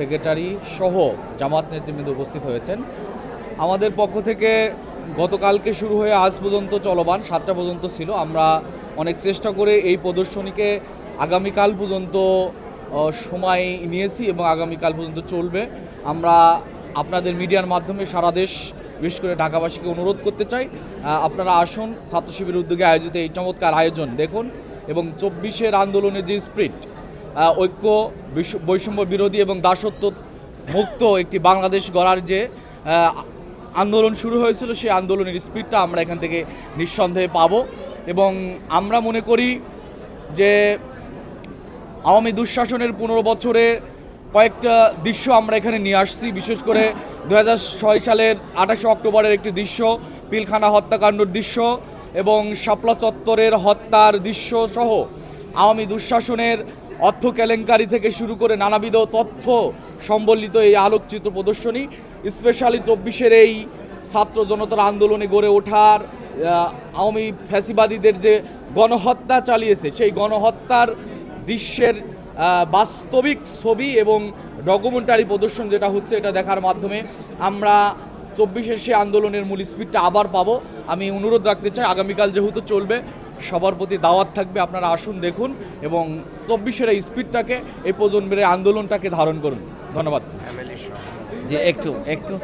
Secretary সহ জামাত নেতৃবৃন্দ উপস্থিত হয়েছেন। আমাদের পক্ষ থেকে গতকালকে শুরু হয়ে আজ পর্যন্ত চলমান, সাতটা পর্যন্ত ছিল। আমরা অনেক চেষ্টা করে এই প্রদর্শনীকে আগামীকাল পর্যন্ত সময় নিয়েছি এবং আগামীকাল পর্যন্ত চলবে। আমরা আপনাদের মিডিয়ার মাধ্যমে সারা দেশ, বিশেষ করে ঢাকাবাসীকে অনুরোধ করতে চাই আপনারা আসুন ছাত্র শিবির উদ্যোগে আয়োজিত এই চমৎকার আয়োজন দেখুন এবং চব্বিশের আন্দোলনের যে স্প্রিট ঐক্য বৈষম্য বিরোধী এবং দাসত্ব মুক্ত একটি বাংলাদেশ গড়ার যে আন্দোলন শুরু হয়েছিল, সেই আন্দোলনের স্পিডটা আমরা এখান থেকে নিঃসন্দেহে পাবো। এবং আমরা মনে করি যে, আওয়ামী দুঃশাসনের পনেরো বছরে কয়েকটা দৃশ্য আমরা এখানে নিয়ে আসছি। বিশেষ করে দু সালের আঠাশে অক্টোবরের একটি দৃশ্য, পিলখানা হত্যাকাণ্ডর দৃশ্য এবং শাপলা চত্বরের হত্যার দৃশ্য সহ আওয়ামী দুঃশাসনের অর্থ কেলেঙ্কারি থেকে শুরু করে নানাবিধ তথ্য সম্বলিত এই আলোকচিত্র প্রদর্শনী, স্পেশালি চব্বিশের এই ছাত্র জনতার আন্দোলনে গড়ে ওঠার আওয়ামী ফ্যাসিবাদীদের যে গণহত্যা চালিয়েছে, সেই গণহত্যার দৃশ্যের বাস্তবিক ছবি এবং ডকুমেন্টারি প্রদর্শন যেটা হচ্ছে এটা দেখার মাধ্যমে আমরা চব্বিশের সে আন্দোলনের মূল স্পিডটা আবার পাবো। আমি অনুরোধ রাখতে চাই, আগামীকাল যেহেতু চলবে সবার প্রতি দাওয়াত থাকবে আপনারা আসুন দেখুন এবং চব্বিশের এই স্পিডটাকে এই প্রজন্মের আন্দোলনটাকে ধারণ করুন। ধন্যবাদ। একটু একটু।